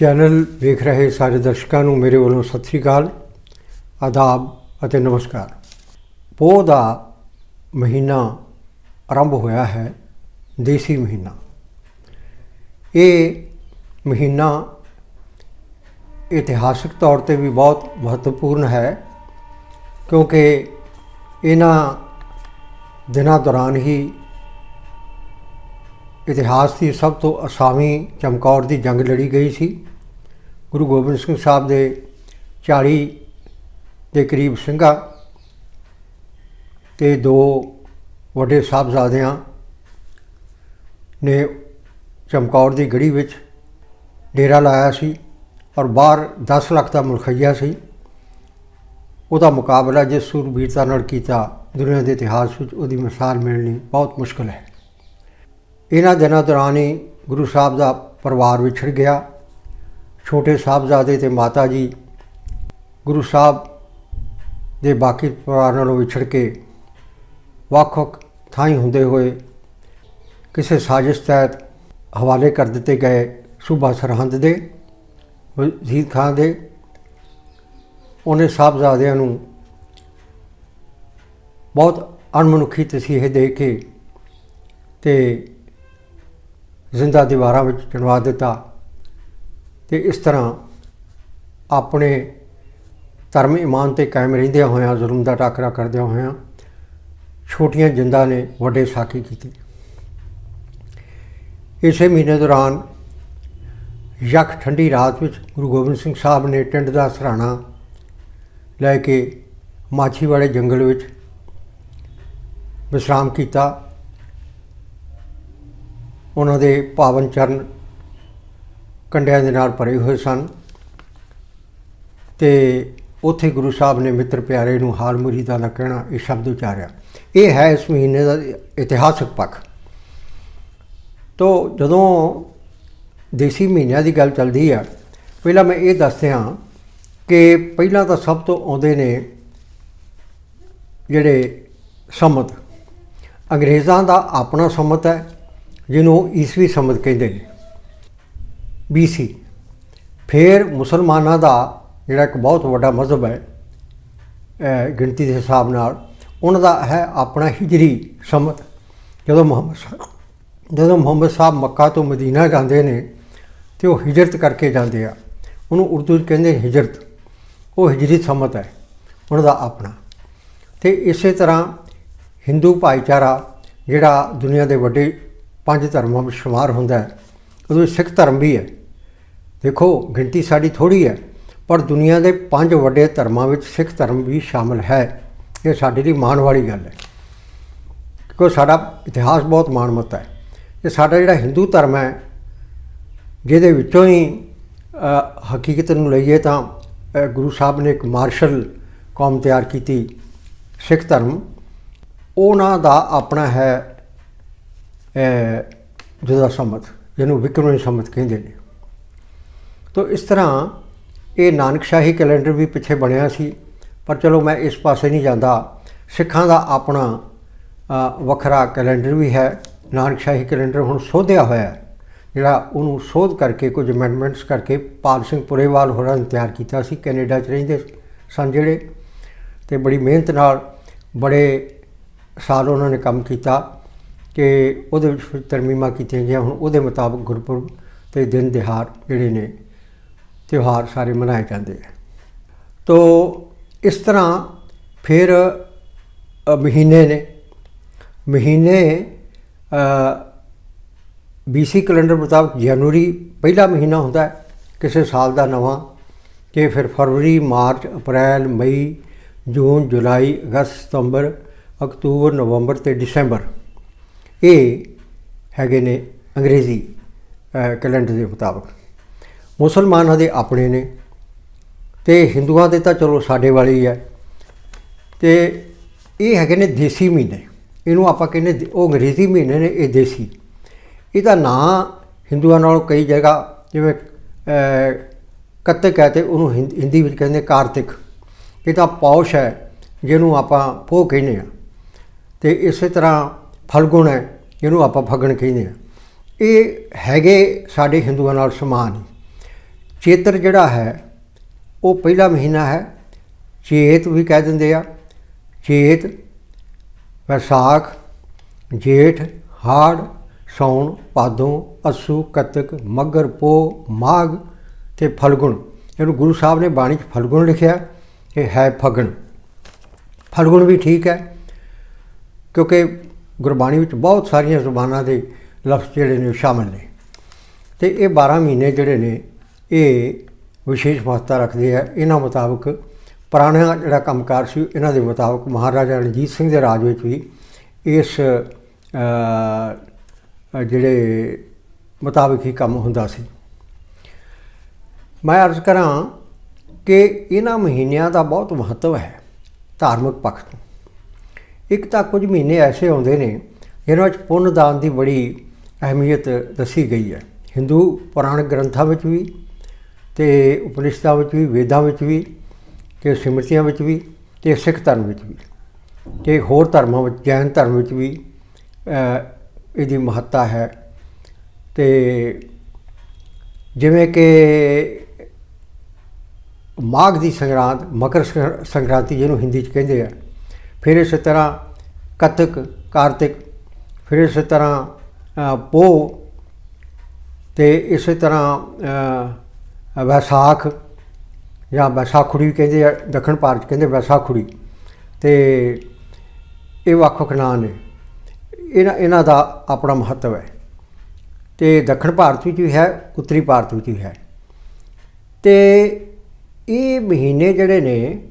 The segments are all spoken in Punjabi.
ਚੈਨਲ ਵੇਖ ਰਹੇ ਸਾਰੇ ਦਰਸ਼ਕਾਂ ਨੂੰ ਮੇਰੇ ਵੱਲੋਂ ਸਤਿ ਸ੍ਰੀ ਅਕਾਲ, ਆਦਾਬ ਅਤੇ ਨਮਸਕਾਰ। ਪੋਹ ਦਾ ਮਹੀਨਾ ਆਰੰਭ ਹੋਇਆ ਹੈ, ਦੇਸੀ ਮਹੀਨਾ। ਇਹ ਮਹੀਨਾ ਇਤਿਹਾਸਿਕ ਤੌਰ ਤੇ ਵੀ ਬਹੁਤ ਮਹੱਤਵਪੂਰਨ ਹੈ, ਕਿਉਂਕਿ ਇਹਨਾਂ ਦਿਨਾਂ ਦੌਰਾਨ ਹੀ ਇਤਿਹਾਸ ਦੀ ਸਭ ਤੋਂ ਅਸਾਮੀ ਚਮਕੌਰ ਦੀ ਜੰਗ ਲੜੀ ਗਈ ਸੀ। ਗੁਰੂ ਗੋਬਿੰਦ ਸਿੰਘ ਸਾਹਿਬ ਦੇ 40 ਦੇ ਕਰੀਬ ਸਿੰਘਾਂ ਤੇ ਦੋ ਵੱਡੇ ਸਾਹਿਬਜ਼ਾਦਿਆਂ ਨੇ ਚਮਕੌਰ ਦੀ ਗੜੀ ਵਿੱਚ ਡੇਰਾ ਲਾਇਆ ਸੀ ਔਰ ਬਾਹਰ 10 ਲੱਖ ਦਾ ਮੁਲਖਈਆ ਸੀ। ਉਹਦਾ ਮੁਕਾਬਲਾ ਜਿਸ ਸੂਰਬੀਰਤਾ ਨਾਲ ਕੀਤਾ ਦੁਨੀਆ ਦੇ ਇਤਿਹਾਸ ਵਿੱਚ ਉਹਦੀ ਮਿਸਾਲ ਮਿਲਣੀ ਬਹੁਤ ਮੁਸ਼ਕਲ ਹੈ। ਇਹਨਾਂ ਦਿਨਾਂ ਦੌਰਾਨ ਹੀ ਗੁਰੂ ਸਾਹਿਬ ਦਾ ਪਰਿਵਾਰ ਵਿਛੜ ਗਿਆ। ਛੋਟੇ ਸਾਹਿਬਜ਼ਾਦੇ ਤੇ ਮਾਤਾ ਜੀ ਗੁਰੂ ਸਾਹਿਬ ਦੇ ਬਾਕੀ ਪਰਿਵਾਰ ਨਾਲੋਂ ਵਿਛੜ ਕੇ ਵੱਖ-ਵੱਖ ਥਾਈਂ ਹੁੰਦੇ ਹੋਏ ਕਿਸੇ ਸਾਜ਼ਿਸ਼ ਤਹਿਤ ਹਵਾਲੇ ਕਰ ਦਿੱਤੇ ਗਏ ਸੂਬਾ ਸਰਹੰਦ ਦੇ, ਵਜ਼ੀਰ ਖਾਨ ਦੇ, ਉਹਨੇ ਸਾਹਿਬਜ਼ਾਦਿਆਂ ਨੂੰ ਬਹੁਤ ਅਣਮਨੁੱਖੀ ਤਸੀਹੇ ਦੇ ਕੇ ਤੇ ਜ਼ਿੰਦਾ ਦੀਵਾਰਾਂ ਵਿੱਚ ਚਿਣਵਾ ਦਿੱਤਾ। ਤੇ ਇਸ ਤਰ੍ਹਾਂ ਆਪਣੇ ਧਰਮ ਇਮਾਨ ਤੇ ਕਾਇਮ ਰਹਿੰਦਿਆਂ ਹੋਇਆਂ, ਜ਼ੁਲਮ ਦਾ ਟਾਕਰਾ ਕਰਦਿਆਂ ਹੋਇਆਂ ਛੋਟੀਆਂ ਜਿੰਦਾਂ ਨੇ ਵੱਡੇ ਸਾਕੀ ਕੀਤੇ। ਇਸੇ ਮਹੀਨੇ ਦੌਰਾਨ ਯਖ ਠੰਡੀ ਰਾਤ ਵਿੱਚ ਗੁਰੂ ਗੋਬਿੰਦ ਸਿੰਘ ਸਾਹਿਬ ਨੇ ਟਿੰਡ ਦਾ ਸਰਾਣਾ ਲੈ ਕੇ ਮਾਛੀ ਵਾਲੇ ਜੰਗਲ ਵਿੱਚ ਵਿਸ਼ਰਾਮ ਕੀਤਾ। ਉਹਨਾਂ ਦੇ ਪਾਵਨ ਚਰਨ ਕੰਡਿਆਂ ਦੇ ਨਾਲ ਭਰੇ ਹੋਏ ਸਨ ਤੇ ਉੱਥੇ ਗੁਰੂ ਸਾਹਿਬ ਨੇ ਮਿੱਤਰ ਪਿਆਰੇ ਨੂੰ ਹਾਲ ਮੁਰੀਦਾਂ ਦਾ ਕਹਿਣਾ ਇਹ ਸ਼ਬਦ ਉਚਾਰਿਆ। ਇਹ ਹੈ ਇਸ ਮਹੀਨੇ ਦਾ ਇਤਿਹਾਸਕ ਪੱਖ। ਤੋਂ ਜਦੋਂ ਦੇਸੀ ਮਹੀਨਿਆਂ ਦੀ ਗੱਲ ਚੱਲਦੀ ਆ, ਪਹਿਲਾਂ ਮੈਂ ਇਹ ਦੱਸਦਿਆਂ ਕਿ ਪਹਿਲਾਂ ਤਾਂ ਸਭ ਤੋਂ ਆਉਂਦੇ ਨੇ ਜਿਹੜੇ ਸੰਮਤ। ਅੰਗਰੇਜ਼ਾਂ ਦਾ ਆਪਣਾ ਸੰਮਤ ਹੈ, ਜਿਹਨੂੰ ਈਸਵੀ ਸੰਮਤ ਕਹਿੰਦੇ ਨੇ। BC ਫਿਰ ਮੁਸਲਮਾਨਾਂ ਦਾ ਜਿਹੜਾ ਇੱਕ ਬਹੁਤ ਵੱਡਾ ਮਜ਼ਹਬ ਹੈ ਗਿਣਤੀ ਦੇ ਹਿਸਾਬ ਨਾਲ, ਉਹਨਾਂ ਦਾ ਹੈ ਆਪਣਾ ਹਿਜਰੀ ਸੰਮਤ। ਜਦੋਂ ਮੁਹੰਮਦ ਸਾਹਿਬ- ਜਦੋਂ ਮੁਹੰਮਦ ਸਾਹਿਬ ਮੱਕਾ ਤੋਂ ਮਦੀਨਾ ਜਾਂਦੇ ਨੇ ਤੇ ਉਹ ਹਿਜਰਤ ਕਰਕੇ ਜਾਂਦੇ ਆ, ਉਹਨੂੰ ਉਰਦੂ 'ਚ ਕਹਿੰਦੇ ਹਿਜਰਤ। ਉਹ ਹਿਜਰੀ ਸੰਮਤ ਹੈ, ਉਹਨਾਂ ਦਾ ਆਪਣਾ। ਤੇ ਇਸੇ ਤਰ੍ਹਾਂ ਹਿੰਦੂ ਭਾਈਚਾਰਾ ਜਿਹੜਾ ਦੁਨੀਆ ਦੇ ਵੱਡੇ ਪੰਜ ਧਰਮਾਂ ਵਿੱਚ ਸ਼ੁਮਾਰ ਹੁੰਦਾ ਹੈ, ਉਹਦੇ ਵਿੱਚ ਸਿੱਖ ਧਰਮ ਵੀ ਹੈ। ਦੇਖੋ ਗਿਣਤੀ ਸਾਡੀ ਥੋੜੀ ਹੈ ਪਰ ਦੁਨੀਆ ਦੇ ਪੰਜ ਵੱਡੇ ਧਰਮਾਂ ਵਿੱਚ ਸਿੱਖ ਧਰਮ ਵੀ ਸ਼ਾਮਲ ਹੈ। ਇਹ ਸਾਡੇ ਲਈ ਮਾਣ ਵਾਲੀ ਗੱਲ ਹੈ। ਕਿਉਂਕਿ ਸਾਡਾ ਇਤਿਹਾਸ ਬਹੁਤ ਮਾਣਮੱਤਾ ਹੈ। ਇਹ ਸਾਡਾ ਜਿਹੜਾ ਹਿੰਦੂ ਧਰਮ ਹੈ ਜਿਹਦੇ ਵਿੱਚੋਂ ਹੀ ਹਕੀਕਤ ਨੂੰ ਲਈਏ ਤਾਂ ਗੁਰੂ ਸਾਹਿਬ ਨੇ ਇੱਕ ਮਾਰਸ਼ਲ ਕੌਮ ਤਿਆਰ ਕੀਤੀ ਸਿੱਖ ਧਰਮ। ਉਹਨਾਂ ਦਾ ਆਪਣਾ ਹੈ ਅ, ਜੁਦਾ ਸੰਮਤ ਜਿਹਨੂੰ ਵਿਕਰਮੀ ਸੰਮਤ ਕਹਿੰਦੇ ਨੇ। ਤੋ ਇਸ ਤਰ੍ਹਾਂ ਇਹ ਨਾਨਕਸ਼ਾਹੀ ਕੈਲੰਡਰ ਵੀ ਪਿੱਛੇ ਬਣਿਆ ਸੀ, ਪਰ ਚਲੋ ਮੈਂ ਇਸ ਪਾਸੇ ਨਹੀਂ ਜਾਂਦਾ। ਸਿੱਖਾਂ ਦਾ ਆਪਣਾ ਵੱਖਰਾ ਕੈਲੰਡਰ ਵੀ ਹੈ। ਨਾਨਕਸ਼ਾਹੀ ਕੈਲੰਡਰ ਹੁਣ ਸੋਧਿਆ ਹੋਇਆ ਹੈ, ਜਿਹੜਾ ਉਹਨੂੰ ਸੋਧ ਕਰਕੇ ਕੁਝ ਅਮੈਂਡਮੈਂਟਸ ਕਰਕੇ ਪਾਲ ਸਿੰਘ ਪੁਰੇਵਾਲ ਹੋਰਾਂ ਨੇ ਤਿਆਰ ਕੀਤਾ ਸੀ, ਕੈਨੇਡਾ 'ਚ ਰਹਿੰਦੇ ਸਨ ਜਿਹੜੇ। ਤੇ ਬੜੀ ਮਿਹਨਤ ਨਾਲ ਬੜੇ ਸਾਲ ਉਹਨਾਂ ਨੇ ਕੰਮ ਕੀਤਾ ਕਿ ਉਹਦੇ ਵਿੱਚ ਤਰਮੀਮਾਂ ਕੀਤੀਆਂ ਗਈਆਂ, ਹੁਣ ਉਹਦੇ ਮੁਤਾਬਕ ਗੁਰਪੁਰਬ ਤੇ ਦਿਨ ਦਿਹਾੜ ਜਿਹੜੇ ਨੇ ਤਿਉਹਾਰ ਸਾਰੇ ਮਨਾਏ ਜਾਂਦੇ ਆ। ਤੋ ਇਸ ਤਰ੍ਹਾਂ ਫਿਰ ਮਹੀਨੇ ਨੇ। ਮਹੀਨੇ BC ਕੈਲੰਡਰ ਮੁਤਾਬਕ ਜਨਵਰੀ ਪਹਿਲਾ ਮਹੀਨਾ ਹੁੰਦਾ ਹੈ, ਕਿਸੇ ਸਾਲ ਦਾ ਨਵਾਂ ਕਿ ਫਿਰ ਫਰਵਰੀ, ਮਾਰਚ, ਅਪ੍ਰੈਲ, ਮਈ, ਜੂਨ, ਜੁਲਾਈ, ਅਗਸਤ, ਸਤੰਬਰ, ਅਕਤੂਬਰ, ਨਵੰਬਰ ਤੇ ਦਸੰਬਰ ਇਹ ਹੈਗੇ ਨੇ ਅੰਗਰੇਜ਼ੀ ਕੈਲੰਡਰ ਦੇ ਮੁਤਾਬਕ। ਮੁਸਲਮਾਨਾਂ ਦੇ ਆਪਣੇ ਨੇ। ਤੇ ਹਿੰਦੂਆਂ ਦੇ ਤਾਂ ਚਲੋ ਸਾਡੇ ਵਾਲੇ ਹੀ। ਹੈ ਤੇ ਇਹ ਹੈਗੇ ਨੇ ਦੇਸੀ ਮਹੀਨੇ। ਇਹਨੂੰ ਆਪਾਂ ਕਹਿੰਦੇ ਉਹ ਅੰਗਰੇਜ਼ੀ ਮਹੀਨੇ ਨੇ, ਇਹ ਦੇਸੀ। ਇਹਦਾ ਨਾਂ ਹਿੰਦੂਆਂ ਨਾਲੋਂ ਕਈ ਜਗ੍ਹਾ ਜਿਵੇਂ ਕੱਤਕ ਹੈ ਤੇ ਉਹਨੂੰ ਹਿੰਦ- ਹਿੰਦੀ ਵਿੱਚ ਕਹਿੰਦੇ ਕਾਰਤਿਕ। ਇਹ ਤਾਂ ਪੌਸ਼ ਹੈ, ਜਿਹਨੂੰ ਆਪਾਂ ਪੋਹ ਕਹਿੰਦੇ ਆ ਤੇ ਇਸੇ ਤਰ੍ਹਾਂ ਫਲਗੁਣ ਹੈ, ਜਿਹਨੂੰ ਆਪਾਂ ਫਗਣ ਕਹਿੰਦੇ ਆ ਇਹ ਹੈਗੇ ਸਾਡੇ ਹਿੰਦੂਆਂ ਨਾਲ ਸਮਾਨ ਚੇਤਰ ਜਿਹੜਾ ਹੈ, ਉਹ ਪਹਿਲਾ ਮਹੀਨਾ ਹੈ। ਚੇਤ ਵੀ ਕਹਿ ਦਿੰਦੇ ਆ। ਚੇਤ, ਵਿਸਾਖ, ਜੇਠ, ਹਾੜ, ਸੌਣ, ਭਾਦੋਂ, ਅਸੂ, ਕੱਤਕ, ਮੱਗਰ ਪੋ ਮਾਘ ਤੇ ਫਲਗੁਣ। ਇਹਨੂੰ ਗੁਰੂ ਸਾਹਿਬ ਨੇ ਬਾਣੀ 'ਚ ਫਲਗੁਣ ਲਿਖਿਆ। ਇਹ ਹੈ ਫਗਣ। ਫਲਗੁਣ ਵੀ ਠੀਕ ਹੈ, ਕਿਉਂਕਿ ਗੁਰਬਾਣੀ ਵਿੱਚ ਬਹੁਤ ਸਾਰੀਆਂ ਜ਼ੁਬਾਨਾਂ ਦੇ ਲਫ਼ਜ਼ ਜਿਹੜੇ ਨੇ ਉਹ ਸ਼ਾਮਲ ਨੇ। ਤੇ ਇਹ 12 ਮਹੀਨੇ ਜਿਹੜੇ ਨੇ ਇਹ ਵਿਸ਼ੇਸ਼ ਮਹੱਤਤਾ ਰੱਖਦੇ ਆ। ਇਹਨਾਂ ਮੁਤਾਬਕ ਪੁਰਾਣਾ ਜਿਹੜਾ ਕੰਮਕਾਰ ਸੀ, ਇਹਨਾਂ ਦੇ ਮੁਤਾਬਕ ਮਹਾਰਾਜਾ ਰਣਜੀਤ ਸਿੰਘ ਦੇ ਰਾਜ ਵਿੱਚ ਵੀ ਇਸ ਜਿਹੜੇ ਮੁਤਾਬਕ ਹੀ ਕੰਮ ਹੁੰਦਾ ਸੀ। ਮੈਂ ਅਰਜ਼ ਕਰਾਂ ਕਿ ਇਹਨਾਂ ਮਹੀਨਿਆਂ ਦਾ ਬਹੁਤ ਮਹੱਤਵ ਹੈ ਧਾਰਮਿਕ ਪੱਖ ਤੋਂ। ਇੱਕ ਤਾਂ ਕੁਝ ਮਹੀਨੇ ਐਸੇ ਆਉਂਦੇ ਨੇ ਜਿਨ੍ਹਾਂ ਵਿੱਚ ਪੁੰਨ ਦਾਨ ਦੀ ਬੜੀ ਅਹਿਮੀਅਤ ਦੱਸੀ ਗਈ ਹੈ। ਹਿੰਦੂ ਪੁਰਾਣ ਗ੍ਰੰਥਾਂ ਵਿੱਚ ਵੀ ਤੇ ਉਪਨਿਸ਼ਦਾਂ ਵਿੱਚ ਵੀ, ਵੇਦਾਂ ਵਿੱਚ ਵੀ, ਤੇ ਸਿਮਰਤੀਆਂ ਵਿੱਚ ਵੀ, ਤੇ ਸਿੱਖ ਧਰਮ ਵਿੱਚ ਵੀ, ਤੇ ਹੋਰ ਧਰਮਾਂ ਵਿੱਚ, ਜੈਨ ਧਰਮ ਵਿੱਚ ਵੀ ਇਹਦੀ ਮਹੱਤਤਾ ਹੈ। ਤੇ ਜਿਵੇਂ ਕਿ ਮਾਘ ਦੀ ਸੰਗਰਾਂਦ, ਮਕਰ ਸੰਗਰਾਂਤੀ ਜਿਹਨੂੰ ਹਿੰਦੀ 'ਚ ਕਹਿੰਦੇ ਆ, ਫਿਰ ਇਸੇ ਤਰ੍ਹਾਂ ਕਤਕ, ਕਾਰਤਿਕ, ਫਿਰ ਇਸੇ ਤਰ੍ਹਾਂ ਪੋ ਪੋਹ, ਤੇ ਇਸੇ ਤਰ੍ਹਾਂ ਵੈਸਾਖ ਜਾਂ ਵੈਸਾਖੁੜੀ ਕਹਿੰਦੇ ਆ, ਦੱਖਣ ਭਾਰਤ 'ਚ ਕਹਿੰਦੇ ਵੈਸਾਖੁੜੀ। ਤੇ ਇਹ ਵੱਖ ਵੱਖ ਨਾਂ ਨੇ। ਇਹਨਾਂ ਇਹਨਾਂ ਦਾ ਆਪਣਾ ਮਹੱਤਵ ਹੈ। ਤੇ ਦੱਖਣ ਭਾਰਤ ਵਿੱਚ ਵੀ ਹੈ, ਉੱਤਰੀ ਭਾਰਤ ਵਿੱਚ ਵੀ ਹੈ। ਤੇ ਇਹ ਮਹੀਨੇ ਜਿਹੜੇ ਨੇ,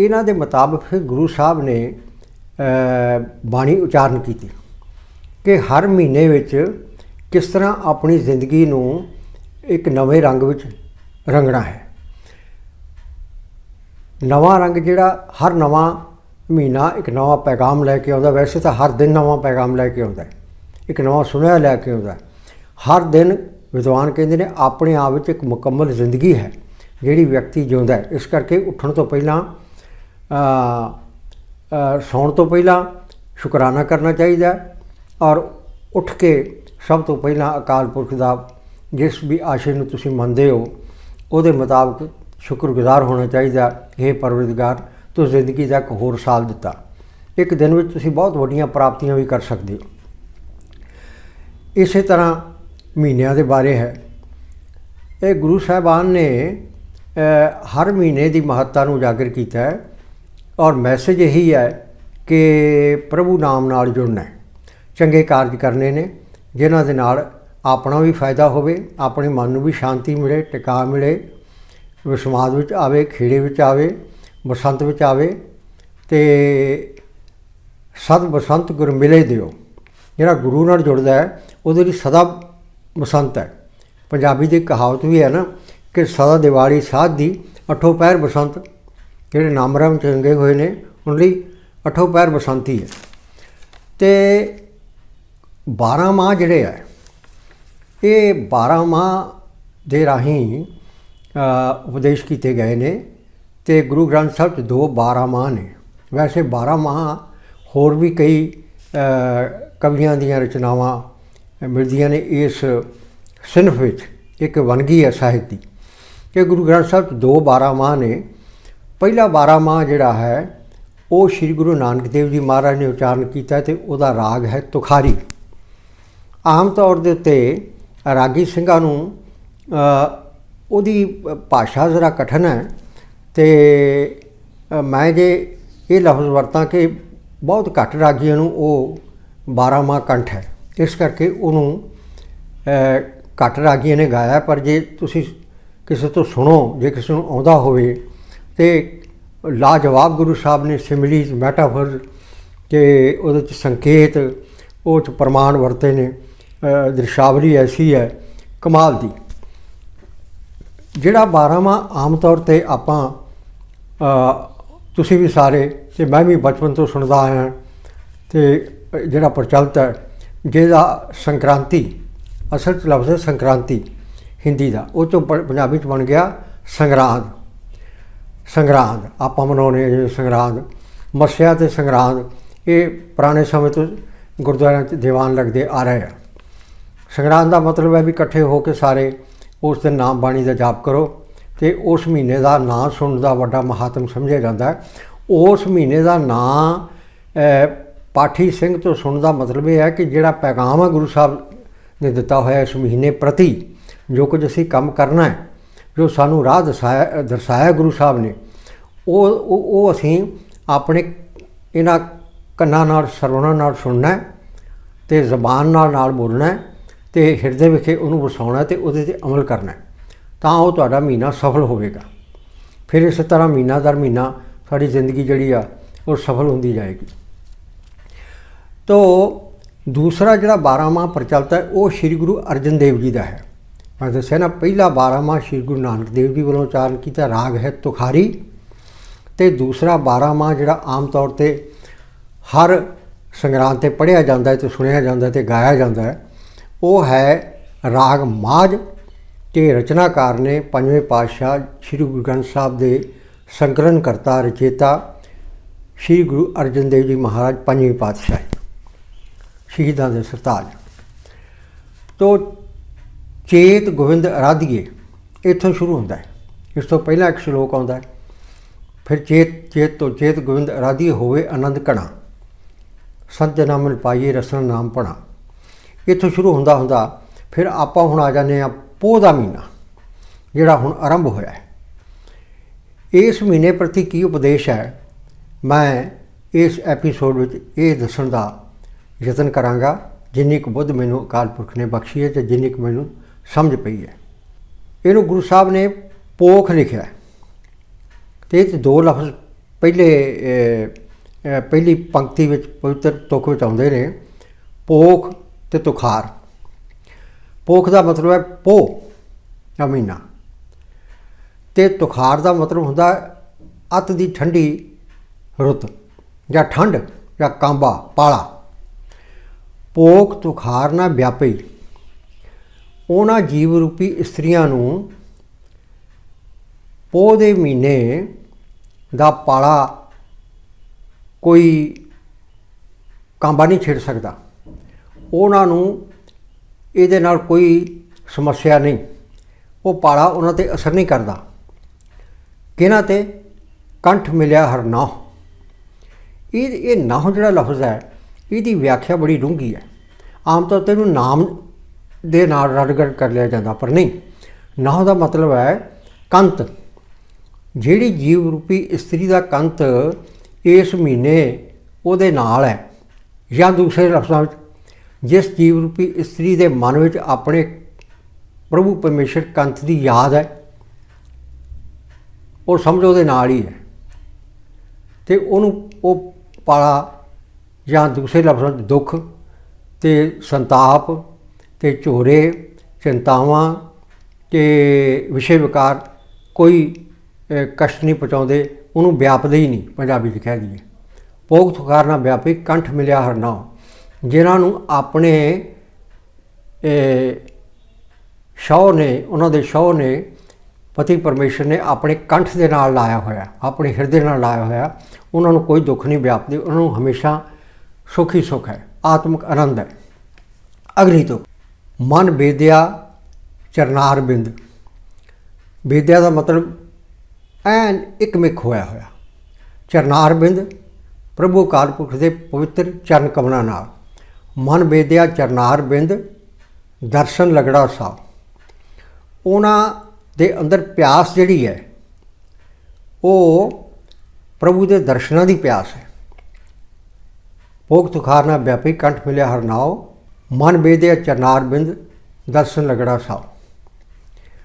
ਇਹਨਾਂ ਦੇ ਮੁਤਾਬਕ ਫਿਰ ਗੁਰੂ ਸਾਹਿਬ ਨੇ ਬਾਣੀ ਉਚਾਰਨ ਕੀਤੀ ਕਿ ਹਰ ਮਹੀਨੇ ਵਿੱਚ ਕਿਸ ਤਰ੍ਹਾਂ ਆਪਣੀ ਜ਼ਿੰਦਗੀ ਨੂੰ ਇੱਕ ਨਵੇਂ ਰੰਗ ਵਿੱਚ ਰੰਗਣਾ ਹੈ। ਨਵਾਂ ਰੰਗ ਜਿਹੜਾ ਹਰ ਨਵਾਂ ਮਹੀਨਾ ਇੱਕ ਨਵਾਂ ਪੈਗਾਮ ਲੈ ਕੇ ਆਉਂਦਾ ਵੈਸੇ ਤਾਂ ਹਰ ਦਿਨ ਨਵਾਂ ਪੈਗਾਮ ਲੈ ਕੇ ਆਉਂਦਾ ਇੱਕ ਨਵਾਂ ਸੁਨੇਹਾ ਲੈ ਕੇ ਆਉਂਦਾ ਹਰ ਦਿਨ ਵਿਦਵਾਨ ਕਹਿੰਦੇ ਨੇ ਆਪਣੇ ਆਪ ਵਿੱਚ ਇੱਕ ਮੁਕੰਮਲ ਜ਼ਿੰਦਗੀ ਹੈ ਜਿਹੜੀ ਵਿਅਕਤੀ ਜਿਉਂਦਾ ਹੈ। ਇਸ ਕਰਕੇ ਉੱਠਣ ਤੋਂ ਪਹਿਲਾਂ ਅ, ਸੌਣ ਤੋਂ ਪਹਿਲਾਂ ਸ਼ੁਕਰਾਨਾ ਕਰਨਾ ਚਾਹੀਦਾ ਔਰ ਉੱਠ ਕੇ ਸਭ ਤੋਂ ਪਹਿਲਾਂ ਅਕਾਲ ਪੁਰਖ ਦਾ ਜਿਸ ਵੀ ਆਸ਼ੇ ਨੂੰ ਤੁਸੀਂ ਮੰਨਦੇ ਹੋ ਉਹਦੇ ਮੁਤਾਬਕ ਸ਼ੁਕਰਗੁਜ਼ਾਰ ਹੋਣਾ ਚਾਹੀਦਾ। ਇਹ ਪਰਵਰਦਗਾਰ, ਤੂੰ ਜ਼ਿੰਦਗੀ ਦਾ ਇੱਕ ਹੋਰ ਸਾਲ ਦਿੱਤਾ। ਇੱਕ ਦਿਨ ਵਿੱਚ ਤੁਸੀਂ ਬਹੁਤ ਵੱਡੀਆਂ ਪ੍ਰਾਪਤੀਆਂ ਵੀ ਕਰ ਸਕਦੇ ਹੋ। ਇਸੇ ਤਰ੍ਹਾਂ ਮਹੀਨਿਆਂ ਦੇ ਬਾਰੇ ਹੈ। ਇਹ ਗੁਰੂ ਸਾਹਿਬਾਨ ਨੇ ਹਰ ਮਹੀਨੇ ਦੀ ਮਹੱਤਤਾ ਨੂੰ ਉਜਾਗਰ ਕੀਤਾ ਹੈ ਔਰ ਮੈਸੇਜ ਇਹੀ ਹੈ ਕਿ ਪ੍ਰਭੂ ਨਾਮ ਨਾਲ ਜੁੜਨਾ ਹੈ। ਚੰਗੇ ਕਾਰਜ ਕਰਨੇ ਨੇ, ਜਿਨ੍ਹਾਂ ਦੇ ਨਾਲ ਆਪਣਾ ਵੀ ਫਾਇਦਾ ਹੋਵੇ, ਆਪਣੇ ਮਨ ਨੂੰ ਵੀ ਸ਼ਾਂਤੀ ਮਿਲੇ ਟਿਕਾ ਮਿਲੇ ਉਹ ਸਮਾਜ ਵਿੱਚ ਆਵੇ, ਖੇੜੇ ਵਿੱਚ ਆਵੇ, ਬਸੰਤ ਵਿੱਚ ਆਵੇ, ਤੇ ਸਦ ਬਸੰਤ ਗੁਰ ਮਿਲੇ ਦਿਓ। ਜਿਹੜਾ ਗੁਰੂ ਨਾਲ ਜੁੜਦਾ ਹੈ, ਉਹਦੇ ਲਈ ਸਦਾ ਬਸੰਤ ਹੈ। ਪੰਜਾਬੀ ਦੀ ਕਹਾਵਤ ਵੀ ਹੈ ਨਾ ਕਿ ਸਦਾ ਦੀਵਾਲੀ ਸਾਧ ਦੀ, ਅਠੋ ਪੈਰ ਬਸੰਤ। ਜਿਹੜੇ ਨਾਮਰਾਮ ਚੰਗੇ ਹੋਏ ਨੇ, ਉਹਨਾਂ ਲਈ ਅਠੋ ਪੈਰ ਬਸੰਤੀ ਹੈ। ਤੇ 12 ਮਾਹ ਜਿਹੜੇ ਆ ਇਹ 12 ਮਾਹ ਦੇ ਰਾਹੀਂ ਉਪਦੇਸ਼ ਕੀਤੇ ਗਏ ਨੇ ਤੇ ਗੁਰੂ ਗ੍ਰੰਥ ਸਾਹਿਬ 'ਚ ਦੋ 12 ਮਾਹ ਨੇ। ਵੈਸੇ 12 ਮਾਹ ਹੋਰ ਵੀ ਕਈ ਕਵੀਆਂ ਦੀਆਂ ਰਚਨਾਵਾਂ ਮਿਲਦੀਆਂ ਨੇ ਇਸ ਸਿਨਫ ਵਿੱਚ। ਇੱਕ ਵਨਗੀ ਹੈ ਸਾਹਿਤ। ਦੀ ਕਿ ਗੁਰੂ ਗ੍ਰੰਥ ਸਾਹਿਬ 'ਚ ਦੋ 12 ਮਾਹ ਨੇ। ਪਹਿਲਾ 12 ਮਾਹ ਜਿਹੜਾ ਹੈ, ਉਹ ਸ੍ਰੀ ਗੁਰੂ ਨਾਨਕ ਦੇਵ ਜੀ ਮਹਾਰਾਜ ਨੇ ਉਚਾਰਨ ਕੀਤਾ ਤੇ ਉਹਦਾ ਰਾਗ ਹੈ ਤੁਖਾਰੀ। ਆਮ ਤੌਰ ਦੇ ਉੱਤੇ ਰਾਗੀ ਸਿੰਘਾਂ ਨੂੰ ਉਹਦੀ ਭਾਸ਼ਾ ਜ਼ਰਾ ਕਠਨ ਹੈ ਤੇ ਮੈਂ ਜੇ ਇਹ ਲਫ਼ਜ਼ ਵਰਤਾਂ ਕਿ ਬਹੁਤ ਘੱਟ ਰਾਗੀਆਂ ਨੂੰ ਉਹ 12 ਮਾਹ ਕੰਠ ਹੈ। ਇਸ ਕਰਕੇ ਉਹਨੂੰ ਘੱਟ ਰਾਗੀਆਂ ਨੇ ਗਾਇਆ, ਪਰ ਜੇ ਤੁਸੀਂ ਕਿਸੇ ਤੋਂ ਸੁਣੋ, ਜੇ ਕਿਸੇ ਨੂੰ ਆਉਂਦਾ ਹੋਵੇ ਤੇ ਲਾਜਵਾਬ ਗੁਰੂ ਸਾਹਿਬ ਨੇ ਸਿਮਲੀਜ਼ ਮੈਟਾਫਰ ਤੇ ਉਹਦੇ ਚ ਸੰਕੇਤ, ਉਹ ਚ ਪ੍ਰਮਾਣ ਵਰਤੇ ਨੇ। ਦ੍ਰਿਸ਼ਾਵਲੀ ਐਸੀ ਹੈ, ਕਮਾਲ ਦੀ। ਜਿਹੜਾ 12ਵਾਂ ਆਮ ਤੌਰ ਤੇ ਆਪਾਂ ਤੁਸੀਂ ਵੀ ਸਾਰੇ, ਤੇ ਮੈਂ ਵੀ ਬਚਪਨ ਤੋਂ ਸੁਣਦਾ ਆਇਆ ਤੇ ਜਿਹੜਾ ਪ੍ਰਚਲਿਤ ਹੈ, ਜਿਹਦਾ ਸੰਕ੍ਰਾਂਤੀ, ਅਸਲ ਚ ਲਫ਼ਜ਼ ਹੈ ਸੰਕ੍ਰਾਂਤੀ, ਹਿੰਦੀ ਦਾ। ਉਹ ਚੋਂ ਪ- ਪੰਜਾਬੀ ਚ ਬਣ ਗਿਆ ਸੰਗਰਾਂਦ। ਸੰਗਰਾਂਦ, ਆਪਾਂ ਮਨਾਉਂਦੇ ਹਾਂ ਜਿਵੇਂ ਸੰਗਰਾਂਦ। ਮੱਸਿਆ ਤੇ ਸੰਗਰਾਂਦ, ਇਹ ਪੁਰਾਣੇ ਸਮੇਂ ਤੋਂ ਗੁਰਦੁਆਰਿਆਂ 'ਚ ਦੀਵਾਨ ਲੱਗਦੇ ਆ ਰਹੇ ਆ। ਸੰਗਰਾਂਦ ਦਾ ਮਤਲਬ ਹੈ ਵੀ ਇਕੱਠੇ ਹੋ ਕੇ ਸਾਰੇ ਉਸ ਦੇ ਨਾਮ ਬਾਣੀ ਦਾ ਜਾਪ ਕਰੋ ਤੇ ਉਸ ਮਹੀਨੇ ਦਾ ਨਾਂ ਸੁਣਨ ਦਾ ਵੱਡਾ ਮਹਾਤਮ ਸਮਝਿਆ ਜਾਂਦਾ ਹੈ। ਉਸ ਮਹੀਨੇ ਦਾ ਨਾਂ ਪਾਠੀ ਸਿੰਘ ਤੋਂ ਸੁਣਨ ਦਾ ਮਤਲਬ ਇਹ ਹੈ ਕਿ ਜਿਹੜਾ ਪੈਗਾਮ ਹੈ ਗੁਰੂ ਸਾਹਿਬ ਨੇ ਦਿੱਤਾ ਹੋਇਆ ਇਸ ਮਹੀਨੇ ਪ੍ਰਤੀ, ਜੋ ਕੁਝ ਅਸੀਂ ਕੰਮ ਕਰਨਾ ਹੈ, ਜੋ ਸਾਨੂੰ ਰਾਹ ਦਰਸਾਇਆ ਦਰਸਾਇਆ ਗੁਰੂ ਸਾਹਿਬ ਨੇ, ਉਹ ਉਹ ਅਸੀਂ ਆਪਣੇ ਇਹਨਾਂ ਕੰਨਾਂ ਨਾਲ, ਸਰਵਣਾ ਨਾਲ ਸੁਣਨਾ ਹੈ ਤੇ ਜ਼ਬਾਨ ਨਾਲ ਨਾਲ ਬੋਲਣਾ ਤੇ ਹਿਰਦੇ ਵਿਖੇ ਉਹਨੂੰ ਵਸਾਉਣਾ ਹੈ ਤੇ ਉਹਦੇ ਤੇ ਅਮਲ ਕਰਨਾ ਤਾਂ ਉਹ ਤੁਹਾਡਾ ਮਹੀਨਾ ਸਫਲ ਹੋਵੇਗਾ। ਫਿਰ ਇਸ ਤਰ੍ਹਾਂ ਮਹੀਨਾ ਦਰ ਮਹੀਨਾ ਸਾਡੀ ਜ਼ਿੰਦਗੀ ਜਿਹੜੀ ਆ, ਉਹ ਸਫਲ ਹੁੰਦੀ ਜਾਏਗੀ। ਤੋ ਦੂਸਰਾ ਜਿਹੜਾ 12ਵਾਂ ਪ੍ਰਚਲਿਤ ਹੈ, ਉਹ ਸ੍ਰੀ ਗੁਰੂ ਅਰਜਨ ਦੇਵ ਜੀ ਦਾ ਹੈ। ਮੈਂ ਦੱਸਿਆ ਨਾ, ਪਹਿਲਾ 12ਵਾਂ ਸ੍ਰੀ ਗੁਰੂ ਨਾਨਕ ਦੇਵ ਜੀ ਵੱਲੋਂ ਉਚਾਰਨ ਕੀਤਾ, ਰਾਗ ਹੈ ਤੁਖਾਰੀ। ਤੇ ਦੂਸਰਾ 12ਵਾਂ ਜਿਹੜਾ ਆਮ ਤੌਰ ਤੇ ਹਰ ਸੰਗਰਾਂਦ ਤੇ ਪੜ੍ਹਿਆ ਜਾਂਦਾ ਹੈ ਤੇ ਸੁਣਿਆ ਜਾਂਦਾ ਹੈ ਤੇ ਗਾਇਆ ਜਾਂਦਾ ਹੈ ਉਹ ਹੈ ਰਾਗ ਮਾਝ ਤੇ ਰਚਨਾਕਾਰ ਨੇ ਪੰਜਵੇਂ ਪਾਤਸ਼ਾਹ ਸ੍ਰੀ ਗੁਰੂ ਗ੍ਰੰਥ ਸਾਹਿਬ ਦੇ ਸੰਕਲਨ ਕਰਤਾ ਰਚੇਤਾ ਸ੍ਰੀ ਗੁਰੂ ਅਰਜਨ ਦੇਵ ਜੀ ਮਹਾਰਾਜ ਪੰਜਵੇਂ ਪਾਤਸ਼ਾਹ ਸ਼ਹੀਦਾਂ ਦੇ ਸਰਤਾਜ। ਤੋਂ ਚੇਤ ਗੋਬਿੰਦ ਅਰਾਧੀਏ, ਇੱਥੋਂ ਸ਼ੁਰੂ ਹੁੰਦਾ ਹੈ। ਇਸ ਤੋਂ ਪਹਿਲਾਂ ਇੱਕ ਸ਼ਲੋਕ ਆਉਂਦਾ ਹੈ। ਫਿਰ ਚੇਤ ਚੇਤ ਤੋਂ ਚੇਤ ਗੋਬਿੰਦ ਅਰਾਧੀਏ ਹੋਵੇ ਆਨੰਦ ਕਣਾ ਸੰਤ ਨਾਮਨ ਪਾਈਏ ਰਸਨ ਨਾਮ ਪਣਾ ਇੱਥੋਂ ਸ਼ੁਰੂ ਹੁੰਦਾ ਹੁੰਦਾ, ਫਿਰ ਆਪਾਂ ਹੁਣ ਆ ਜਾਂਦੇ ਆ ਪੋਹ ਦਾ ਮਹੀਨਾ, ਜਿਹੜਾ ਹੁਣ ਆਰੰਭ ਹੋਇਆ ਹੈ। ਇਸ ਮਹੀਨੇ ਪ੍ਰਤੀ ਕੀ ਉਪਦੇਸ਼ ਹੈ? ਮੈਂ ਇਸ ਐਪੀਸੋਡ ਵਿੱਚ ਇਹ ਦੱਸਣ ਦਾ ਯਤਨ ਕਰਾਂਗਾ, ਜਿੰਨੀ ਕੁ ਬੁੱਧ ਮੈਨੂੰ ਅਕਾਲ ਪੁਰਖ ਨੇ ਬਖਸ਼ੀ ਹੈ ਤੇ ਜਿੰਨੀ ਕੁ ਮੈਨੂੰ ਸਮਝ ਪਈ ਹੈ। ਇਹਨੂੰ ਗੁਰੂ ਸਾਹਿਬ ਨੇ ਪੋਖ ਲਿਖਿਆ ਹੈ। ਤੇ ਇਹ 'ਚ ਦੋ ਲਫ਼ਜ਼ ਪਹਿਲੇ ਪਹਿਲੀ ਪੰਕਤੀ ਵਿੱਚ ਪਵਿੱਤਰ ਤੁਕ ਵਿੱਚ ਆਉਂਦੇ ਨੇ, ਪੋਖ ਤੇ ਤੁਖਾਰ। ਪੋਖ ਦਾ ਮਤਲਬ ਹੈ ਪੋ ਦਾ ਮਹੀਨਾ। ਤੇ ਤੁਖਾਰ ਦਾ ਮਤਲਬ ਹੁੰਦਾ ਹੈ ਅੱਤ ਦੀ ਠੰਡੀ ਰੁੱਤ ਜਾਂ ਠੰਡ ਜਾਂ ਕਾਂਬਾ, ਪਾਲਾ। ਪੋਖ ਤੁਖਾਰ ਨਾ ਵਿਆਪੀ। ਉਹਨਾਂ ਜੀਵ ਰੂਪੀ ਇਸਤਰੀਆਂ ਨੂੰ ਪੋਹ ਦੇ ਮਹੀਨੇ ਦਾ ਪਾਲਾ ਕੋਈ ਕਾਂਬਾ ਨਹੀਂ ਛੇੜ ਸਕਦਾ। ਉਹਨਾਂ ਨੂੰ ਇਹਦੇ ਨਾਲ ਕੋਈ ਸਮੱਸਿਆ ਨਹੀਂ। ਉਹ ਪਾਲਾ ਉਹਨਾਂ ਤੇ ਅਸਰ ਨਹੀਂ ਕਰਦਾ। ਕਿਹਨਾਂ ਤੇ? ਕੰਠ ਮਿਲਿਆ ਹਰ ਨਾਹ। ਇਹ ਇਹ ਨਾਹ ਜਿਹੜਾ ਲਫ਼ਜ਼ ਹੈ, ਇਹਦੀ ਵਿਆਖਿਆ ਬੜੀ ਡੂੰਘੀ ਹੈ। ਆਮ ਤੌਰ ਤੇ ਇਹਨੂੰ ਨਾਮ ਦੇ ਨਾਲ ਰੜਗੜ ਕਰ ਲਿਆ ਜਾਂਦਾ, ਪਰ ਨਹੀਂ। ਨਾਹ ਦਾ ਮਤਲਬ ਹੈ ਕੰਤ। ਜਿਹੜੀ ਜੀਵ ਰੂਪੀ ਇਸਤਰੀ ਦਾ ਕੰਤ ਇਸ ਮਹੀਨੇ ਉਹਦੇ ਨਾਲ ਹੈ ਜਾਂ ਦੂਸਰੇ ਲਫ਼ਜ਼ਾਂ ਵਿੱਚ ਜਿਸ ਜੀਵ ਰੂਪੀ ਇਸਤਰੀ ਦੇ ਮਨ ਵਿੱਚ ਆਪਣੇ ਪ੍ਰਭੂ ਪਰਮੇਸ਼ਰ ਕੰਤ ਦੀ ਯਾਦ ਹੈ, ਉਹ ਸਮਝੋ ਉਹਦੇ ਨਾਲ ਹੀ ਹੈ। ਤੇ ਉਹਨੂੰ ਉਹ ਪਾਲਾ ਜਾਂ ਦੂਸਰੇ ਲਫ਼ਜ਼ਾਂ ਵਿੱਚ ਦੁੱਖ ਤੇ ਸੰਤਾਪ ਤੇ ਝੋਰੇ, ਚਿੰਤਾਵਾਂ ਤੇ ਵਿਸ਼ੇ ਵਿਕਾਰ ਕੋਈ ਕਸ਼ਟ ਨਹੀਂ ਪਹੁੰਚਾਉਂਦੇ, ਉਹਨੂੰ ਵਿਆਪਦੇ ਹੀ ਨਹੀਂ, ਪੰਜਾਬੀ 'ਚ ਕਹਿ ਦਈਏ। ਭੋਗ ਥੁਕਾਰ ਨਾ ਵਿਆਪੀ ਕੰਠ ਮਿਲਿਆ ਹਰ ਜਿਨ੍ਹਾਂ ਨੂੰ ਆਪਣੇ ਇਹ ਸ਼ੌ ਨੇ, ਉਹਨਾਂ ਦੇ ਸ਼ੌ ਨੇ ਪਤੀ ਪਰਮੇਸ਼ਰ ਨੇ ਆਪਣੇ ਕੰਠ ਦੇ ਨਾਲ ਲਾਇਆ ਹੋਇਆ, ਆਪਣੇ ਹਿਰਦੇ ਨਾਲ ਲਾਇਆ ਹੋਇਆ। ਉਹਨਾਂ ਨੂੰ ਕੋਈ ਦੁੱਖ ਨਹੀਂ ਵਿਆਪਦੇ, ਉਹਨਾਂ ਨੂੰ ਹਮੇਸ਼ਾ ਸੁਖ ਹੀ ਸੁਖ ਹੈ, ਆਤਮਿਕ ਆਨੰਦ ਹੈ। ਅਗਲੀ ਤੋਂ ਮਨ ਬੇਦਿਆ, ਚਰਨਾਰ ਬਿੰਦ। ਬੇਦਿਆ ਦਾ ਮਤਲਬ ਐਨ ਇੱਕਮਿਕ ਹੋਇਆ ਹੋਇਆ। ਚਰਨਾਰ ਬਿੰਦ, ਪ੍ਰਭੂ ਕਾਲਪੁਰਖ ਦੇ ਪਵਿੱਤਰ ਚਰਨ ਕਮਲਾਂ ਨਾਲ। ਮਨ ਬੇਦਿਆ ਚਰਨਾਰ ਬਿੰਦ, ਦਰਸ਼ਨ ਲਗੜਾ ਸਾਹਿਬ ਉਹਨਾਂ ਦੇ ਅੰਦਰ ਪਿਆਸ ਜਿਹੜੀ ਹੈ, ਉਹ ਪ੍ਰਭੂ ਦੇ ਦਰਸ਼ਨਾਂ ਦੀ ਪਿਆਸ ਹੈ। ਭੋਗ ਤੁਖਾਰਨਾ ਵਿਆਪੀ ਕੰਠ ਮਿਲਿਆ ਹਰਨਾਉ, ਮਨ ਬੇਦਿਆ ਚਰਨਾਰ ਬਿੰਦ, ਦਰਸ਼ਨ ਲਗੜਾ ਸਾਹਿਬ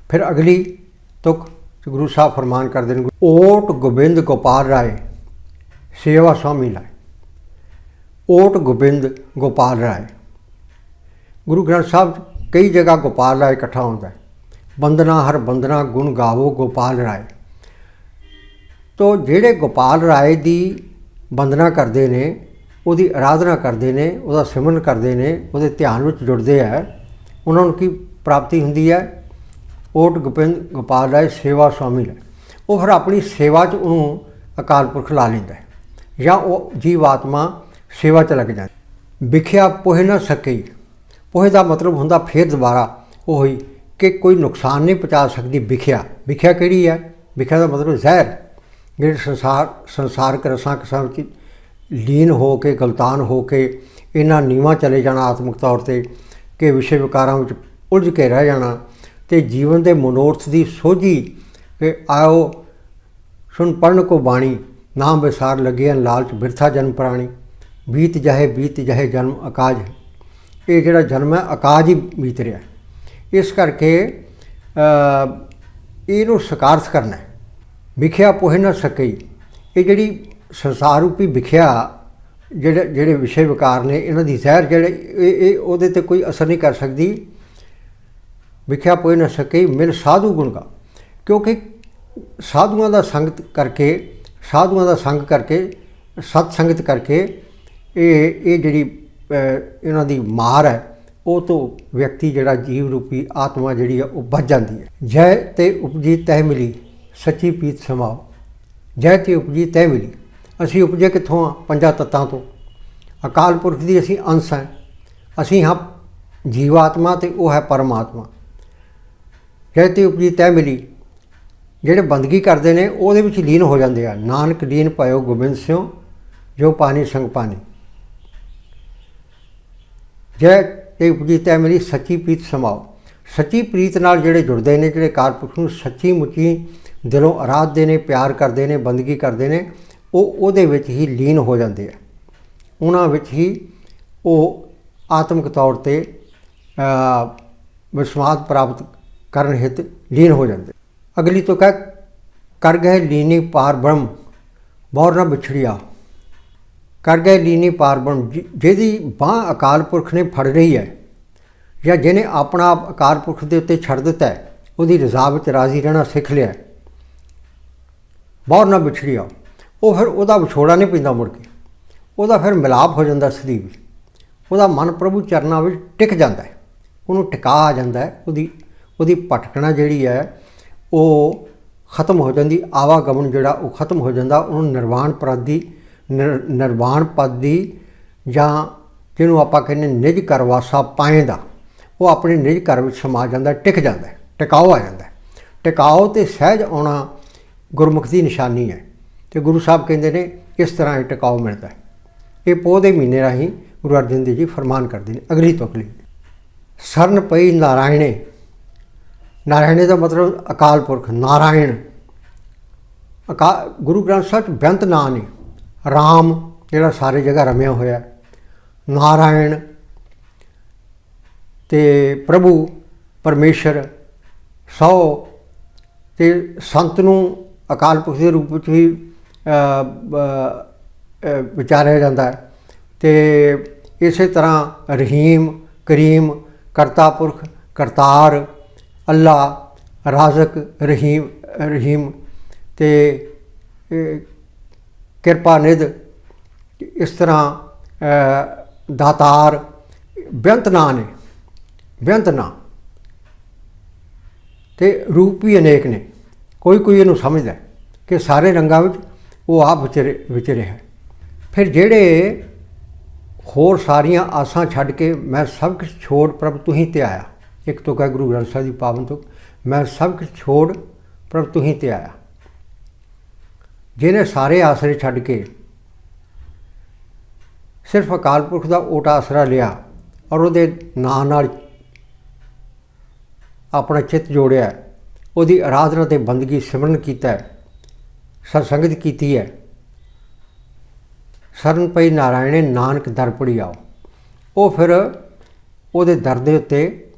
ਫਿਰ ਅਗਲੀ ਤੁਕ ਗੁਰੂ ਸਾਹਿਬ ਫਰਮਾਨ ਕਰਦੇ ਨੇ ਓਟ ਗੋਬਿੰਦ ਗੋਪਾਲ ਰਾਏ, ਸੇਵਾ ਸੁਆਮੀ ਲਾਏ। ਓਟ ਗੋਬਿੰਦ ਗੋਪਾਲ ਰਾਏ। ਗੁਰੂ ਗ੍ਰੰਥ ਸਾਹਿਬ 'ਚ ਕਈ ਜਗ੍ਹਾ ਗੋਪਾਲ ਰਾਏ ਇਕੱਠਾ ਹੁੰਦਾ ਹੈ। ਬੰਦਨਾ ਹਰ ਬੰਦਨਾ ਗੁਣ ਗਾਵੋ ਗੋਪਾਲ ਰਾਏ। ਤੋਂ ਜਿਹੜੇ ਗੋਪਾਲ ਰਾਏ ਦੀ ਬੰਦਨਾ ਕਰਦੇ ਨੇ, ਉਹਦੀ ਆਰਾਧਨਾ ਕਰਦੇ ਨੇ, ਉਹਦਾ ਸਿਮਰਨ ਕਰਦੇ ਨੇ, ਉਹਦੇ ਧਿਆਨ ਵਿੱਚ ਜੁੜਦੇ ਆ, ਉਹਨਾਂ ਨੂੰ ਕੀ ਪ੍ਰਾਪਤੀ ਹੁੰਦੀ ਹੈ? ਓਟ ਗੋਪਿੰਦ ਗੋਪਾਲ ਰਾਏ ਸੇਵਾ ਸੁਆਮੀ ਲੈ ਉਹ ਫਿਰ ਆਪਣੀ ਸੇਵਾ 'ਚ ਉਹਨੂੰ ਅਕਾਲ ਪੁਰਖ ਲਾ ਲੈਂਦਾ ਜਾਂ ਉਹ ਜੀਵ ਆਤਮਾ ਸੇਵਾ 'ਚ ਲੱਗ ਜਾਂਦਾ ਵਿਖਿਆ ਪੋਹਿ ਨਾ ਸਕੇ। ਪੋਹਿ ਦਾ ਮਤਲਬ ਹੁੰਦਾ ਫੇਰ ਦੁਬਾਰਾ ਉਹ ਉਹੀ ਕਿ ਕੋਈ ਨੁਕਸਾਨ ਨਹੀਂ ਪਹੁੰਚਾ ਸਕਦੀ ਵਿਖਿਆ। ਵਿਖਿਆ ਕਿਹੜੀ ਹੈ ਵਿਖਿਆ ਦਾ ਮਤਲਬ ਜ਼ਹਿਰ। ਜਿਹੜੇ ਸੰਸਾਰ ਸੰਸਾਰਕ ਰਸਾਂ ਕਸਾਂ ਵਿੱਚ ਲੀਨ ਹੋ ਕੇ, ਗਲਤਾਨ ਹੋ ਕੇ ਇਹਨਾਂ ਨੀਵਾਂ ਚਲੇ ਜਾਣਾ ਆਤਮਿਕ ਤੌਰ ਤੇ ਕਿ ਵਿਸ਼ੇ ਵਿਕਾਰਾਂ ਵਿੱਚ ਉਲਝ ਕੇ ਰਹਿ ਜਾਣਾ ਤੇ ਜੀਵਨ ਦੇ ਮਨੋਰਥ ਦੀ ਸੋਝੀ ਕਿ ਆਓ ਸੁਣ ਪੜਨ ਕੋ ਬਾਣੀ। ਨਾਮ ਵਿਸਾਰ ਲੱਗਿਆ ਲਾਲਚ ਬਿਰਥਾ ਜਨਮ ਪ੍ਰਾਣੀ। ਬੀਤ ਜਾਹੇ ਬੀਤ ਜਾਹੇ ਜਨਮ ਆਕਾਜ ਇਹ ਜਿਹੜਾ ਜਨਮ ਹੈ, ਅਕਾਜ ਹੀ ਬੀਤ ਰਿਹਾ। ਇਸ ਕਰਕੇ ਇਹਨੂੰ ਸਕਾਰਥ ਕਰਨਾ ਵਿਖਿਆ ਪੋਹੇ ਨਾ ਸਕਈ। ਇਹ ਜਿਹੜੀ ਸੰਸਾਰ ਰੂਪੀ ਵਿਖਿਆ, ਜਿਹੜੇ ਜਿਹੜੇ ਵਿਸ਼ੇ ਵਿਕਾਰ ਨੇ, ਇਹਨਾਂ ਦੀ ਜ਼ਹਿਰ ਜਿਹੜੇ, ਇਹ ਇਹ, ਉਹਦੇ ਤੇ ਕੋਈ ਅਸਰ ਨਹੀਂ ਕਰ ਸਕਦੀ। ਵਿਖਿਆ ਪੋਹਿ ਨਾ ਸਕਈ, ਮਿਲ ਸਾਧੂ ਗੁਣ ਕਾ ਕਿਉਂਕਿ ਸਾਧੂਆਂ ਦਾ ਸੰਗਤ ਕਰਕੇ, ਸਾਧੂਆਂ ਦਾ ਸੰਗ ਕਰਕੇ ਸਤ ਸੰਗਤ ਕਰਕੇ ਇਹ ਇਹ ਜਿਹੜੀ ਇਹਨਾਂ ਦੀ ਮਾਰ ਹੈ, ਉਹ ਤੋਂ ਵਿਅਕਤੀ ਜਿਹੜਾ ਜੀਵ ਰੂਪੀ ਆਤਮਾ ਜਿਹੜੀ ਆ ਉਹ ਬਚ ਜਾਂਦੀ ਹੈ। ਜੈ ਤੇ ਉਪਜੀ ਤੈ ਮਿਲੀ, ਸੱਚੀ ਪੀਤ ਸਮਾਓ। ਜੈ ਤੇ ਉਪਜੀ ਤਹਿ ਮਿਲੀ, ਅਸੀਂ ਉਪਜੇ ਕਿੱਥੋਂ ਆ? ਪੰਜਾਂ ਤੱਤਾਂ ਤੋਂ। ਅਕਾਲ ਪੁਰਖ ਦੀ ਅਸੀਂ ਅੰਸ਼ ਹਾਂ। ਅਸੀਂ ਹਾਂ ਜੀਵਾਤਮਾ ਤੇ ਉਹ ਹੈ ਪਰਮਾਤਮਾ। ਜੈ ਤੇ ਉਪਜੀ ਤੈ ਮਿਲੀ, ਜਿਹੜੇ ਬੰਦਗੀ ਕਰਦੇ ਨੇ, ਉਹਦੇ ਵਿੱਚ ਲੀਨ ਹੋ ਜਾਂਦੇ ਆ। ਨਾਨਕ ਲੀਨ ਪਾਇਓ ਗੋਬਿੰਦ ਸਿੰਘ ਜੋ ਪਾਣੀ ਸੰਗ ਪਾਣੀ। ਜੈ ਤੇ ਉਪਜੀਤ ਹੈ ਮੇਰੀ ਸੱਚੀ ਪ੍ਰੀਤ ਸਮਾਓ। ਸੱਚੀ ਪ੍ਰੀਤ ਨਾਲ ਜਿਹੜੇ ਜੁੜਦੇ ਨੇ, ਜਿਹੜੇ ਕਾਰਪੁਰਖ ਨੂੰ ਸੱਚੀ ਮੁੱਚੀ ਦਿਲੋਂ ਆਰਾਧਦੇ ਨੇ, ਪਿਆਰ ਕਰਦੇ ਨੇ, ਬੰਦਗੀ ਕਰਦੇ ਨੇ, ਉਹ ਉਹਦੇ ਵਿੱਚ ਹੀ ਲੀਨ ਹੋ ਜਾਂਦੇ ਆ। ਉਹਨਾਂ ਵਿੱਚ ਹੀ ਉਹ ਆਤਮਿਕ ਤੌਰ ਤੇ ਵਿਸਵਾਦ ਪ੍ਰਾਪਤ ਕਰਨ ਹਿਤ ਲੀਨ ਹੋ ਜਾਂਦੇ। ਅਗਲੀ ਤੋਂ ਕਹਿ, ਕਰ ਗਏ ਲੀਨੀ ਪਾਰ ਬ੍ਰਹਮ, ਬੌਰ ਨਾ ਵਿਛੜਿਆ ਕਰ ਗਏ ਲੀਨੀ ਪਾਰ ਜਿ- ਜਿਹਦੀ ਬਾਹ ਅਕਾਲ ਪੁਰਖ ਨੇ ਫੜ ਰਹੀ ਹੈ ਜਾਂ ਜਿਹਨੇ ਆਪਣਾ ਆਪ ਅਕਾਲ ਪੁਰਖ ਦੇ ਉੱਤੇ ਛੱਡ ਦਿੱਤਾ ਹੈ, ਉਹਦੀ ਰਜ਼ਾ ਵਿੱਚ ਰਾਜ਼ੀ ਰਹਿਣਾ ਸਿੱਖ ਲਿਆ ਬਾਹਰ ਬੌਰ ਨਾ ਵਿਛੜਿਆ ਉਹ ਫਿਰ ਉਹਦਾ ਵਿਛੋੜਾ ਨਹੀਂ ਪੈਂਦਾ ਮੁੜ ਕੇ। ਉਹਦਾ ਫਿਰ ਮਿਲਾਪ ਹੋ ਜਾਂਦਾ ਸਦੀ ਉਹਦਾ ਮਨ ਪ੍ਰਭੂ ਚਰਨਾਂ ਵਿੱਚ ਟਿਕ ਜਾਂਦਾ ਹੈ। ਉਹਨੂੰ ਟਿਕਾ ਆ ਜਾਂਦਾ ਹੈ। ਉਹਦੀ ਉਹਦੀ ਭਟਕਣਾ ਜਿਹੜੀ ਹੈ, ਉਹ ਖਤਮ ਹੋ ਜਾਂਦੀ। ਆਵਾਗਮਨ ਜਿਹੜਾ ਉਹ ਖਤਮ ਹੋ ਜਾਂਦਾ। ਉਹਨੂੰ ਨਿਰਵਾਣ ਪਦ ਨਿਰਵਾਣ ਪਦ ਦੀ ਜਾਂ ਜਿਹਨੂੰ ਆਪਾਂ ਕਹਿੰਦੇ ਨਿਜ ਘਰ ਵਾਸਾ ਪਾਏਂਦਾ ਉਹ ਆਪਣੇ ਨਿਜ ਘਰ ਵਿੱਚ ਸਮਾ ਜਾਂਦਾ, ਟਿਕ ਜਾਂਦਾ ਟਿਕਾਓ ਆ ਜਾਂਦਾ। ਟਿਕਾਓ ਤੇ ਸਹਿਜ ਆਉਣਾ ਗੁਰਮੁਖ ਦੀ ਨਿਸ਼ਾਨੀ ਹੈ। ਤੇ ਗੁਰੂ ਸਾਹਿਬ ਕਹਿੰਦੇ ਨੇ, ਇਸ ਤਰ੍ਹਾਂ ਇਹ ਟਿਕਾਓ ਮਿਲਦਾ ਹੈ। ਇਹ ਪੋਹ ਦੇ ਮਹੀਨੇ ਰਾਹੀਂ ਗੁਰੂ ਅਰਜਨ ਦੇਵ ਜੀ ਫਰਮਾਨ ਕਰਦੇ ਨੇ, ਅਗਲੀ ਤੋਂ ਅਗਲੀ। ਸਰਨ ਪਈ ਨਾਰਾਇਣੇ। ਨਾਰਾਇਣੇ ਦਾ ਮਤਲਬ ਅਕਾਲ ਪੁਰਖ, ਨਾਰਾਇਣ। ਅਕਾ, ਗੁਰੂ ਗ੍ਰੰਥ ਸਾਹਿਬ 'ਚ ਬੇਅੰਤ ਨਾਂ ਨੇ। ਰਾਮ, ਜਿਹੜਾ ਸਾਰੇ ਜਗ੍ਹਾ ਰਮਿਆ ਹੋਇਆ। ਨਾਰਾਇਣ ਤੇ ਪ੍ਰਭੂ, ਪਰਮੇਸ਼ਰ, ਸੌ ਤੇ ਸੰਤ ਨੂੰ ਅਕਾਲ ਪੁਰਖ ਦੇ ਰੂਪ ਵਿੱਚ ਵੀ ਵਿਚਾਰਿਆ ਜਾਂਦਾ ਹੈ। ਤੇ ਇਸੇ ਤਰ੍ਹਾਂ ਰਹੀਮ, ਕਰੀਮ, ਕਰਤਾ ਪੁਰਖ, ਕਰਤਾਰ, ਅੱਲਾ, ਰਾਜ਼ਕ, ਰਹੀਮ ਰਹੀਮ ਤੇ ਕਿਰਪਾ ਨਿਧ, ਇਸ ਤਰ੍ਹਾਂ ਦਾਤਾਰ, ਬੇਅੰਤ ਨਾਂ ਨੇ, ਬੇਅੰਤ ਨਾਂ। ਤੇ ਰੂਪ ਵੀ ਅਨੇਕ ਨੇ। ਕੋਈ ਕੋਈ ਇਹਨੂੰ ਸਮਝਦਾ ਕਿ ਸਾਰੇ ਰੰਗਾਂ ਵਿੱਚ ਉਹ ਆਪ ਵਿਚਰੇ ਵਿਚਰੇ ਹੈ। ਫਿਰ ਜਿਹੜੇ ਹੋਰ ਸਾਰੀਆਂ ਆਸਾਂ ਛੱਡ ਕੇ ਮੈਂ ਸਭ ਕੁਝ ਛੋੜ ਪ੍ਰਭ ਤੂੰ ਹੀ ਤੇ ਆਇਆ। ਇੱਕ ਤੋਂ ਕਹੇ ਗੁਰੂ ਗ੍ਰੰਥ ਸਾਹਿਬ ਦੀ ਪਾਵਨ ਤੋਂ, ਮੈਂ ਸਭ ਕੁਝ ਛੋੜ ਪ੍ਰਭ ਤੂੰ ਹੀ ਤੇ ਆਇਆ। ਜਿਹਨੇ ਸਾਰੇ ਆਸਰੇ ਛੱਡ ਕੇ ਸਿਰਫ ਅਕਾਲ ਪੁਰਖ ਦਾ ਓਟਾ ਆਸਰਾ ਲਿਆ ਔਰ ਉਹਦੇ ਨਾਂ ਨਾਲ ਆਪਣਾ ਚਿੱਤ ਜੋੜਿਆ, ਉਹਦੀ ਆਰਾਧਨਾ ਤੇ ਬੰਦਗੀ ਸਿਮਰਨ ਕੀਤਾ ਹੈ ਸਤਸੰਗਤ ਕੀਤੀ ਹੈ। ਸਰਨ ਪਈ ਨਾਰਾਇਣੇ ਨਾਨਕ ਦਰ ਪੜੀ ਆਓ ਉਹ ਫਿਰ ਉਹਦੇ ਦਰ ਦੇ ਉੱਤੇ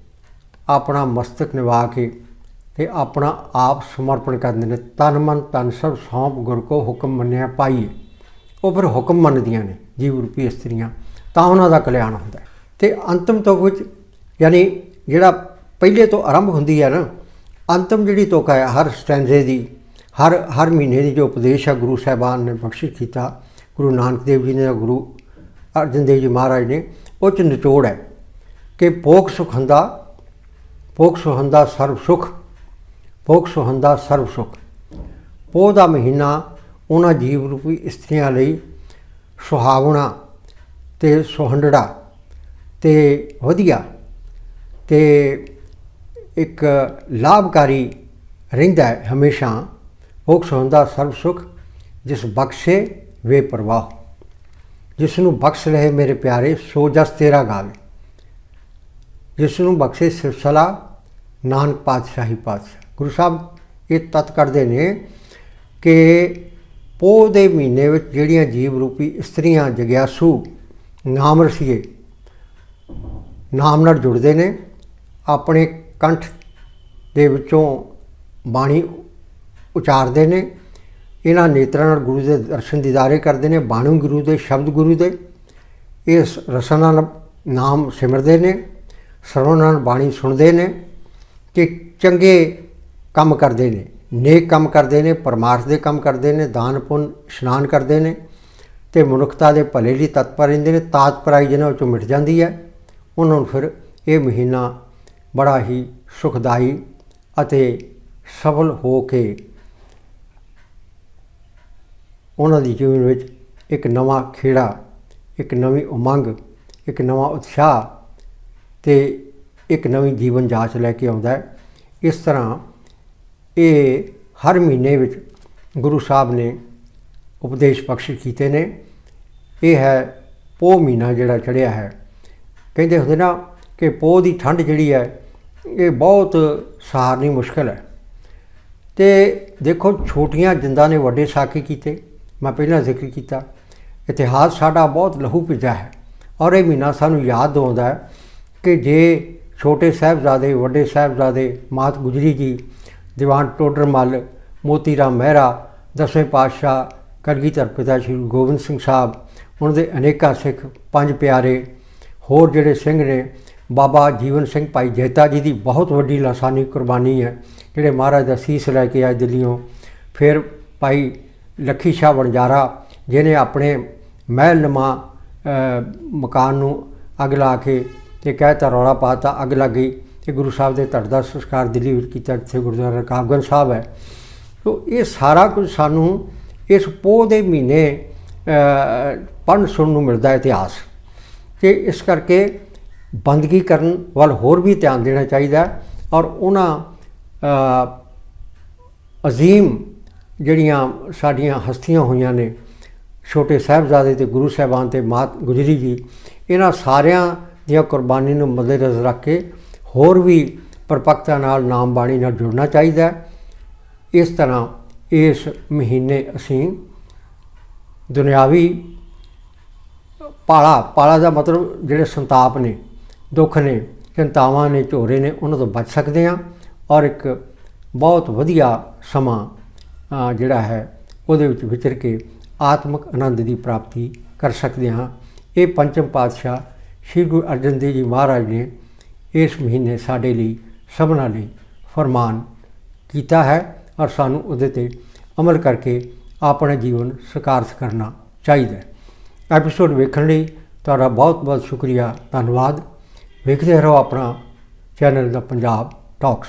ਆਪਣਾ ਮਸਤਕ ਨਿਵਾ ਕੇ ਤੇ ਆਪਣਾ ਆਪ ਸਮਰਪਣ ਕਰਦੇ ਨੇ। ਤਨ ਮਨ ਤਨ ਸਭ ਸੌਂਪ ਗੁਰ ਕੋ ਹੁਕਮ ਮੰਨਿਆ ਪਾਈਏ। ਉਹ ਫਿਰ ਹੁਕਮ ਮੰਨਦੀਆਂ ਨੇ ਜੀਵ ਰੂਪੀ ਇਸਤਰੀਆਂ, ਤਾਂ ਉਹਨਾਂ ਦਾ ਕਲਿਆਣ ਹੁੰਦਾ ਹੈ। ਤੇ ਅੰਤਮ ਤੁਕ ਵਿੱਚ ਯਾਨੀ ਜਿਹੜਾ ਪਹਿਲੇ ਤੋਂ ਆਰੰਭ ਹੁੰਦੀ ਹੈ ਨਾ, ਅੰਤਮ ਜਿਹੜੀ ਤੁਕ ਹੈ, ਹਰ ਸਟੈਂਜ਼ੇ ਦੀ, ਹਰ ਹਰ ਮਹੀਨੇ ਦੀ ਜੋ ਉਪਦੇਸ਼ ਹੈ, ਗੁਰੂ ਸਾਹਿਬਾਨ ਨੇ ਬਖਸ਼ਿਸ਼ ਕੀਤਾ, ਗੁਰੂ ਨਾਨਕ ਦੇਵ ਜੀ ਨੇ ਗੁਰੂ ਅਰਜਨ ਦੇਵ ਜੀ ਮਹਾਰਾਜ ਨੇ, ਉਹ ਚ ਨਿਚੋੜ ਹੈ ਕਿ ਭੋਗ ਸੁਖੰਦਾ ਭੋਗ ਸੁਖੰਦਾ ਸਰਬ ਸੁਖ ਭੋਗ ਸੁਹੰਦਾ ਸਰਬ ਸੁਖ। ਪੋਹ ਦਾ ਮਹੀਨਾ ਉਹਨਾਂ ਜੀਵ ਰੂਪੀ ਇਸਤਰੀਆਂ ਲਈ ਸੁਹਾਵਣਾ ਤੇ ਸੁਹੰਡੜਾ ਤੇ ਵਧੀਆ ਤੇ ਇੱਕ ਲਾਭਕਾਰੀ ਰਹਿੰਦਾ ਹੈ ਹਮੇਸ਼ਾ। ਮੋਕਸ਼ ਹੁੰਦਾ ਸਰਬ ਸੁਖ ਜਿਸ ਬਖਸ਼ੇ ਵੇ ਪ੍ਰਵਾਹ। ਜਿਸ ਨੂੰ ਬਖਸ਼ ਰਹੇ ਮੇਰੇ ਪਿਆਰੇ, ਸੋ ਜਸ ਤੇਰਾ ਗਾਵੇ। ਜਿਸ ਨੂੰ ਬਖਸ਼ੇ ਸਿਰਸਲਾ, ਨਾਨਕ ਪਾਤਸ਼ਾਹੀ ਪਾਤਸ਼ਾਹ। ਗੁਰੂ ਸਾਹਿਬ ਇਹ ਤਤ ਕਰਦੇ ਨੇ ਕਿ ਪੋਹ ਦੇ ਮਹੀਨੇ ਵਿੱਚ ਜਿਹੜੀਆਂ ਜੀਵ ਰੂਪੀ ਇਸਤਰੀਆਂ, ਜਗਿਆਸੂ ਨਾਮ ਰਸੀਏ ਨਾਮ ਨਾਲ ਜੁੜਦੇ ਨੇ, ਆਪਣੇ ਕੰਠ ਦੇ ਵਿੱਚੋਂ ਬਾਣੀ ਉਚਾਰਦੇ ਨੇ, ਇਹਨਾਂ ਨੇਤਰਾਂ ਨਾਲ ਗੁਰੂ ਦੇ ਦਰਸ਼ਨ ਦੀਦਾਰੇ ਕਰਦੇ ਨੇ, ਬਾਣੀ ਗੁਰੂ ਦੇ, ਸ਼ਬਦ ਗੁਰੂ ਦੇ, ਇਸ ਰਸਨਾ ਨਾਲ ਨਾਮ ਸਿਮਰਦੇ ਨੇ, ਸਰਵਣ ਨਾਲ ਬਾਣੀ ਸੁਣਦੇ ਨੇ ਕਿ ਚੰਗੇ ਕੰਮ ਕਰਦੇ ਨੇ, ਨੇਕ ਕੰਮ ਕਰਦੇ ਨੇ, ਪਰਮਾਰਥ ਦੇ ਕੰਮ ਕਰਦੇ ਨੇ, ਦਾਨ ਪੁੰਨ, ਇਸ਼ਨਾਨ ਕਰਦੇ ਨੇ ਤੇ ਮਨੁੱਖਤਾ ਦੇ ਭਲੇ ਲਈ ਤਤਪਰ ਰਹਿੰਦੇ ਨੇ ਤਾਤ ਪਰਾਈ ਜਿਹਨਾਂ ਵਿੱਚੋਂ ਮਿਟ ਜਾਂਦੀ ਹੈ, ਉਹਨਾਂ ਨੂੰ ਫਿਰ ਇਹ ਮਹੀਨਾ ਬੜਾ ਹੀ ਸੁਖਦਾਈ ਅਤੇ ਸਫਲ ਹੋ ਕੇ ਉਹਨਾਂ ਦੀ ਜੀਵਨ ਵਿੱਚ ਇੱਕ ਨਵਾਂ ਖੇੜਾ, ਇੱਕ ਨਵੀਂ ਉਮੰਗ, ਇੱਕ ਨਵਾਂ ਉਤਸ਼ਾਹ ਤੇ ਇੱਕ ਨਵੀਂ ਜੀਵਨ ਜਾਂਚ ਲੈ ਕੇ ਆਉਂਦਾ ਹੈ। ਇਸ ਤਰ੍ਹਾਂ ਇਹ ਹਰ ਮਹੀਨੇ ਵਿੱਚ ਗੁਰੂ ਸਾਹਿਬ ਨੇ ਉਪਦੇਸ਼ ਬਖਸ਼ ਕੀਤੇ ਨੇ। ਇਹ ਹੈ ਪੋਹ ਮਹੀਨਾ ਜਿਹੜਾ ਚੜਿਆ ਹੈ। ਕਹਿੰਦੇ ਹੁੰਦੇ ਨਾ ਕਿ ਪੋਹ ਦੀ ਠੰਡ ਜਿਹੜੀ ਹੈ, ਇਹ ਬਹੁਤ ਸਹਾਰਨੀ ਮੁਸ਼ਕਲ ਹੈ। ਤੇ ਦੇਖੋ, ਛੋਟੀਆਂ ਜਿੰਦਾਂ ਨੇ ਵੱਡੇ ਸਾਕੇ ਕੀਤੇ, ਮੈਂ ਪਹਿਲਾਂ ਜ਼ਿਕਰ ਕੀਤਾ। ਇਤਿਹਾਸ ਸਾਡਾ ਬਹੁਤ ਲਹੂ ਭਿੱਜਾ ਹੈ ਔਰ ਇਹ ਮਹੀਨਾ ਸਾਨੂੰ ਯਾਦ ਦਿਵਾਉਂਦਾ ਹੈ ਕਿ ਜੇ ਛੋਟੇ ਸਾਹਿਬਜ਼ਾਦੇ, ਵੱਡੇ ਸਾਹਿਬਜ਼ਾਦੇ ਮਾਤ ਗੁਜਰੀ ਜੀ ਦੀਵਾਨ ਟੋਡਰ ਮੱਲ ਮੋਤੀ ਰਾਮ ਮਹਿਰਾ, ਦਸਵੇਂ ਪਾਤਸ਼ਾਹ ਕਲਗੀਧਰ ਪਿਤਾ ਸ਼੍ਰੀ ਗੁਰੂ ਗੋਬਿੰਦ ਸਿੰਘ ਸਾਹਿਬ, ਉਹਨਾਂ ਦੇ ਅਨੇਕਾਂ ਸਿੱਖ, ਪੰਜ ਪਿਆਰੇ, ਹੋਰ ਜਿਹੜੇ ਸਿੰਘ ਨੇ, ਬਾਬਾ ਜੀਵਨ ਸਿੰਘ ਭਾਈ ਜੈਤਾ ਜੀ ਦੀ ਬਹੁਤ ਵੱਡੀ ਲਾਸਾਨੀ ਕੁਰਬਾਨੀ ਹੈ, ਜਿਹੜੇ ਮਹਾਰਾਜ ਦਾ ਸੀਸ ਲੈ ਕੇ ਆਏ ਦਿੱਲੀੋਂ ਫਿਰ ਭਾਈ ਲੱਖੀ ਸ਼ਾਹ ਵਣਜਾਰਾ, ਜਿਹਨੇ ਆਪਣੇ ਮਹਿਲ ਨਮਾ ਮਕਾਨ ਨੂੰ ਅੱਗ ਲਾ ਕੇ ਤੇ ਕਹਿਤਾ ਰੌਲਾ ਪਾਤਾ ਅੱਗ ਲੱਗ ਗਈ। ਤੇ ਗੁਰੂ ਸਾਹਿਬ ਦੇ ਧੜ ਦਾ ਸੰਸਕਾਰ ਦਿੱਲੀ ਵਿੱਚ ਕੀਤਾ, ਜਿੱਥੇ ਗੁਰਦੁਆਰਾ ਰਕਾਬਗੰਜ ਸਾਹਿਬ ਹੈ। ਸੋ ਇਹ ਸਾਰਾ ਕੁਝ ਸਾਨੂੰ ਇਸ ਪੋਹ ਦੇ ਮਹੀਨੇ ਪੜ੍ਹਨ ਸੁਣਨ ਨੂੰ ਮਿਲਦਾ ਹੈ ਇਤਿਹਾਸ। ਤੇ ਇਸ ਕਰਕੇ ਬੰਦਗੀ ਕਰਨ ਵੱਲ ਹੋਰ ਵੀ ਧਿਆਨ ਦੇਣਾ ਚਾਹੀਦਾ ਔਰ ਉਹਨਾਂ ਅਜ਼ੀਮ ਜਿਹੜੀਆਂ ਸਾਡੀਆਂ ਹਸਤੀਆਂ ਹੋਈਆਂ ਨੇ, ਛੋਟੇ ਸਾਹਿਬਜ਼ਾਦੇ ਤੇ ਗੁਰੂ ਸਾਹਿਬਾਨ ਤੇ ਮਾਤ ਗੁਜਰੀ ਜੀ, ਇਹਨਾਂ ਸਾਰਿਆਂ ਦੀਆਂ ਕੁਰਬਾਨੀ ਨੂੰ ਮੱਦੇਨਜ਼ਰ ਰੱਖ ਕੇ ਹੋਰ ਵੀ ਪਰਪੱਕਤਾ ਨਾਲ ਨਾਮ ਬਾਣੀ ਨਾਲ ਜੁੜਨਾ ਚਾਹੀਦਾ ਇਸ ਤਰ੍ਹਾਂ ਇਸ ਮਹੀਨੇ ਅਸੀਂ ਦੁਨਿਆਵੀ ਪਾਲਾ ਪਾਲਾ ਦਾ ਮਤਲਬ ਜਿਹੜੇ ਸੰਤਾਪ ਨੇ, ਦੁੱਖ ਨੇ, ਚਿੰਤਾਵਾਂ ਨੇ, ਝੋਰੇ ਨੇ, ਉਹਨਾਂ ਤੋਂ ਬਚ ਸਕਦੇ ਹਾਂ ਔਰ ਇੱਕ ਬਹੁਤ ਵਧੀਆ ਸਮਾਂ ਜਿਹੜਾ ਹੈ ਉਹਦੇ ਵਿੱਚ ਵਿਚਰ ਕੇ ਆਤਮਿਕ ਆਨੰਦ ਦੀ ਪ੍ਰਾਪਤੀ ਕਰ ਸਕਦੇ ਹਾਂ। ਇਹ ਪੰਚਮ ਪਾਤਸ਼ਾਹ ਸ੍ਰੀ ਗੁਰੂ ਅਰਜਨ ਦੇਵ ਜੀ ਮਹਾਰਾਜ ਨੇ ਇਸ ਮਹੀਨੇ ਸਾਡੇ ਲਈ, ਸਭਨਾਂ ਲਈ ਫਰਮਾਨ ਕੀਤਾ ਹੈ ਔਰ ਸਾਨੂੰ ਉਹਦੇ ਤੇ ਅਮਲ ਕਰਕੇ ਆਪਣਾ ਜੀਵਨ ਸਾਕਾਰਤ ਕਰਨਾ ਚਾਹੀਦਾ ਹੈ। ਐਪੀਸੋਡ ਵੇਖਣ ਲਈ ਤੁਹਾਡਾ ਬਹੁਤ ਬਹੁਤ ਸ਼ੁਕਰੀਆ। ਧੰਨਵਾਦ। ਵੇਖਦੇ ਰਹੋ ਆਪਣਾ ਚੈਨਲ ਦਾ ਪੰਜਾਬ ਟਾਕਸ